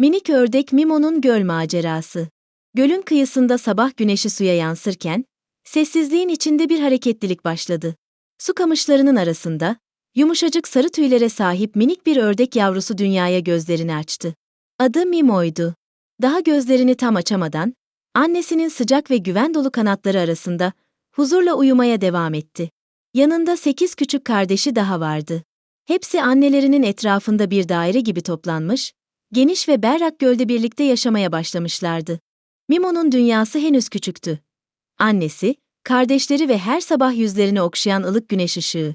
Minik ördek Mimo'nun göl macerası. Gölün kıyısında sabah güneşi suya yansırken, sessizliğin içinde bir hareketlilik başladı. Su kamışlarının arasında, yumuşacık sarı tüylere sahip minik bir ördek yavrusu dünyaya gözlerini açtı. Adı Mimo'ydu. Daha gözlerini tam açamadan, annesinin sıcak ve güven dolu kanatları arasında huzurla uyumaya devam etti. Yanında sekiz küçük kardeşi daha vardı. Hepsi annelerinin etrafında bir daire gibi toplanmış, geniş ve berrak gölde birlikte yaşamaya başlamışlardı. Mimo'nun dünyası henüz küçüktü. Annesi, kardeşleri ve her sabah yüzlerini okşayan ılık güneş ışığı.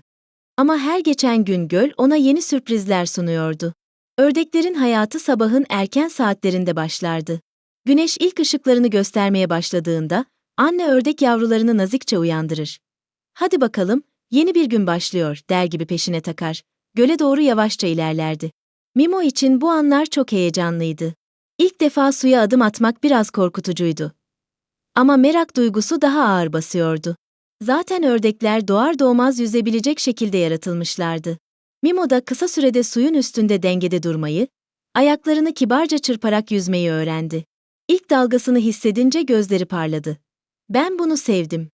Ama her geçen gün göl ona yeni sürprizler sunuyordu. Ördeklerin hayatı sabahın erken saatlerinde başlardı. Güneş ilk ışıklarını göstermeye başladığında, anne ördek yavrularını nazikçe uyandırır. Hadi bakalım, yeni bir gün başlıyor, der gibi peşine takar. Göle doğru yavaşça ilerlerdi. Mimo için bu anlar çok heyecanlıydı. İlk defa suya adım atmak biraz korkutucuydu. Ama merak duygusu daha ağır basıyordu. Zaten ördekler doğar doğmaz yüzebilecek şekilde yaratılmışlardı. Mimo da kısa sürede suyun üstünde dengede durmayı, ayaklarını kibarca çırparak yüzmeyi öğrendi. İlk dalgasını hissedince gözleri parladı. Ben bunu sevdim.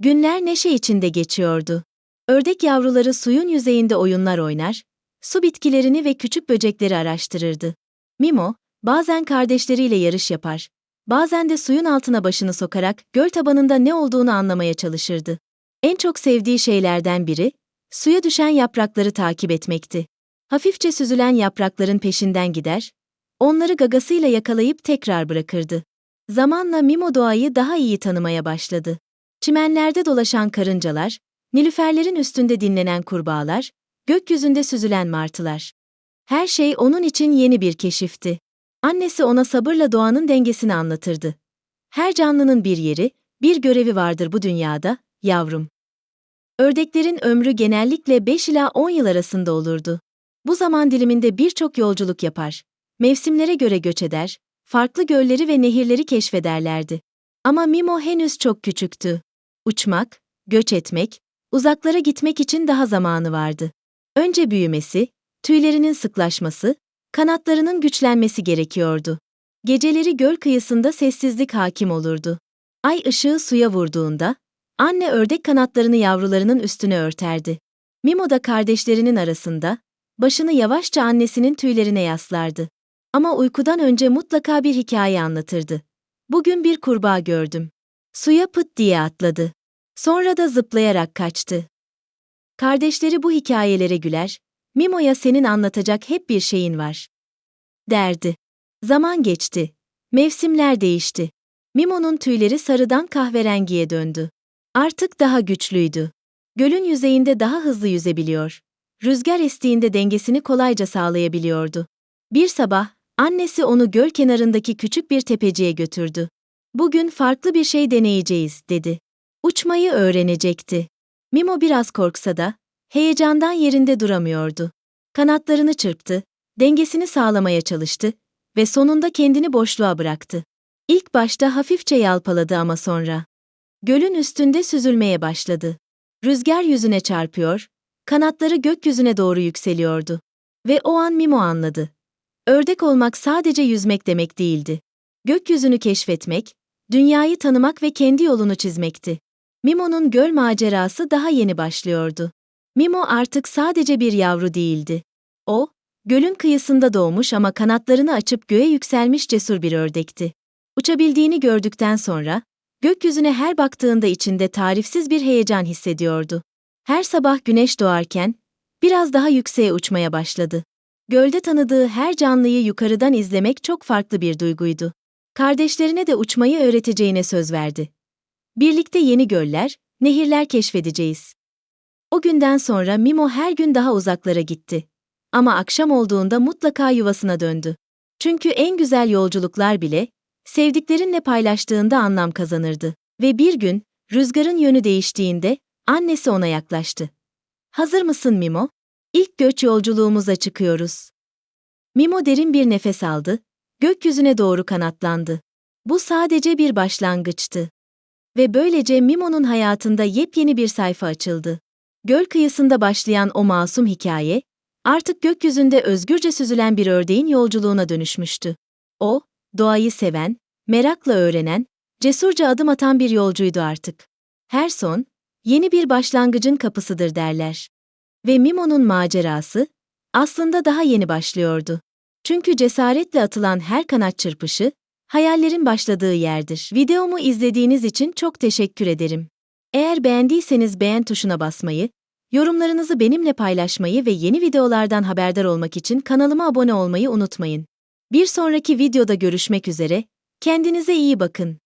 Günler neşe içinde geçiyordu. Ördek yavruları suyun yüzeyinde oyunlar oynar, su bitkilerini ve küçük böcekleri araştırırdı. Mimo, bazen kardeşleriyle yarış yapar, bazen de suyun altına başını sokarak göl tabanında ne olduğunu anlamaya çalışırdı. En çok sevdiği şeylerden biri, suya düşen yaprakları takip etmekti. Hafifçe süzülen yaprakların peşinden gider, onları gagasıyla yakalayıp tekrar bırakırdı. Zamanla Mimo doğayı daha iyi tanımaya başladı. Çimenlerde dolaşan karıncalar, nilüferlerin üstünde dinlenen kurbağalar, gökyüzünde süzülen martılar. Her şey onun için yeni bir keşifti. Annesi ona sabırla doğanın dengesini anlatırdı. Her canlının bir yeri, bir görevi vardır bu dünyada, yavrum. Ördeklerin ömrü genellikle 5 ila 10 yıl arasında olurdu. Bu zaman diliminde birçok yolculuk yapar. Mevsimlere göre göç eder, farklı gölleri ve nehirleri keşfederlerdi. Ama Mimo henüz çok küçüktü. Uçmak, göç etmek, uzaklara gitmek için daha zamanı vardı. Önce büyümesi, tüylerinin sıklaşması, kanatlarının güçlenmesi gerekiyordu. Geceleri göl kıyısında sessizlik hakim olurdu. Ay ışığı suya vurduğunda, anne ördek kanatlarını yavrularının üstüne örterdi. Mimo da kardeşlerinin arasında, başını yavaşça annesinin tüylerine yaslardı. Ama uykudan önce mutlaka bir hikaye anlatırdı. Bugün bir kurbağa gördüm. Suya pıt diye atladı. Sonra da zıplayarak kaçtı. Kardeşleri bu hikayelere güler, Mimo'ya senin anlatacak hep bir şeyin var. Derdi. Zaman geçti. Mevsimler değişti. Mimo'nun tüyleri sarıdan kahverengiye döndü. Artık daha güçlüydü. Gölün yüzeyinde daha hızlı yüzebiliyor. Rüzgar estiğinde dengesini kolayca sağlayabiliyordu. Bir sabah, annesi onu göl kenarındaki küçük bir tepeciye götürdü. Bugün farklı bir şey deneyeceğiz, dedi. Uçmayı öğrenecekti. Mimo biraz korksa da, heyecandan yerinde duramıyordu. Kanatlarını çırptı, dengesini sağlamaya çalıştı ve sonunda kendini boşluğa bıraktı. İlk başta hafifçe yalpaladı ama sonra. Gölün üstünde süzülmeye başladı. Rüzgar yüzüne çarpıyor, kanatları gökyüzüne doğru yükseliyordu. Ve o an Mimo anladı. Ördek olmak sadece yüzmek demek değildi. Gökyüzünü keşfetmek, dünyayı tanımak ve kendi yolunu çizmekti. Mimo'nun göl macerası daha yeni başlıyordu. Mimo artık sadece bir yavru değildi. O, gölün kıyısında doğmuş ama kanatlarını açıp göğe yükselmiş cesur bir ördekti. Uçabildiğini gördükten sonra, gökyüzüne her baktığında içinde tarifsiz bir heyecan hissediyordu. Her sabah güneş doğarken, biraz daha yükseğe uçmaya başladı. Gölde tanıdığı her canlıyı yukarıdan izlemek çok farklı bir duyguydu. Kardeşlerine de uçmayı öğreteceğine söz verdi. Birlikte yeni göller, nehirler keşfedeceğiz. O günden sonra Mimo her gün daha uzaklara gitti. Ama akşam olduğunda mutlaka yuvasına döndü. Çünkü en güzel yolculuklar bile, sevdiklerinle paylaştığında anlam kazanırdı. Ve bir gün, rüzgarın yönü değiştiğinde, annesi ona yaklaştı. Hazır mısın Mimo? İlk göç yolculuğumuza çıkıyoruz. Mimo derin bir nefes aldı, gökyüzüne doğru kanatlandı. Bu sadece bir başlangıçtı. Ve böylece Mimo'nun hayatında yepyeni bir sayfa açıldı. Göl kıyısında başlayan o masum hikaye, artık gökyüzünde özgürce süzülen bir ördeğin yolculuğuna dönüşmüştü. O, doğayı seven, merakla öğrenen, cesurca adım atan bir yolcuydu artık. Her son, yeni bir başlangıcın kapısıdır derler. Ve Mimo'nun macerası, aslında daha yeni başlıyordu. Çünkü cesaretle atılan her kanat çırpışı, hayallerin başladığı yerdir. Videomu izlediğiniz için çok teşekkür ederim. Eğer beğendiyseniz beğen tuşuna basmayı, yorumlarınızı benimle paylaşmayı ve yeni videolardan haberdar olmak için kanalıma abone olmayı unutmayın. Bir sonraki videoda görüşmek üzere, kendinize iyi bakın.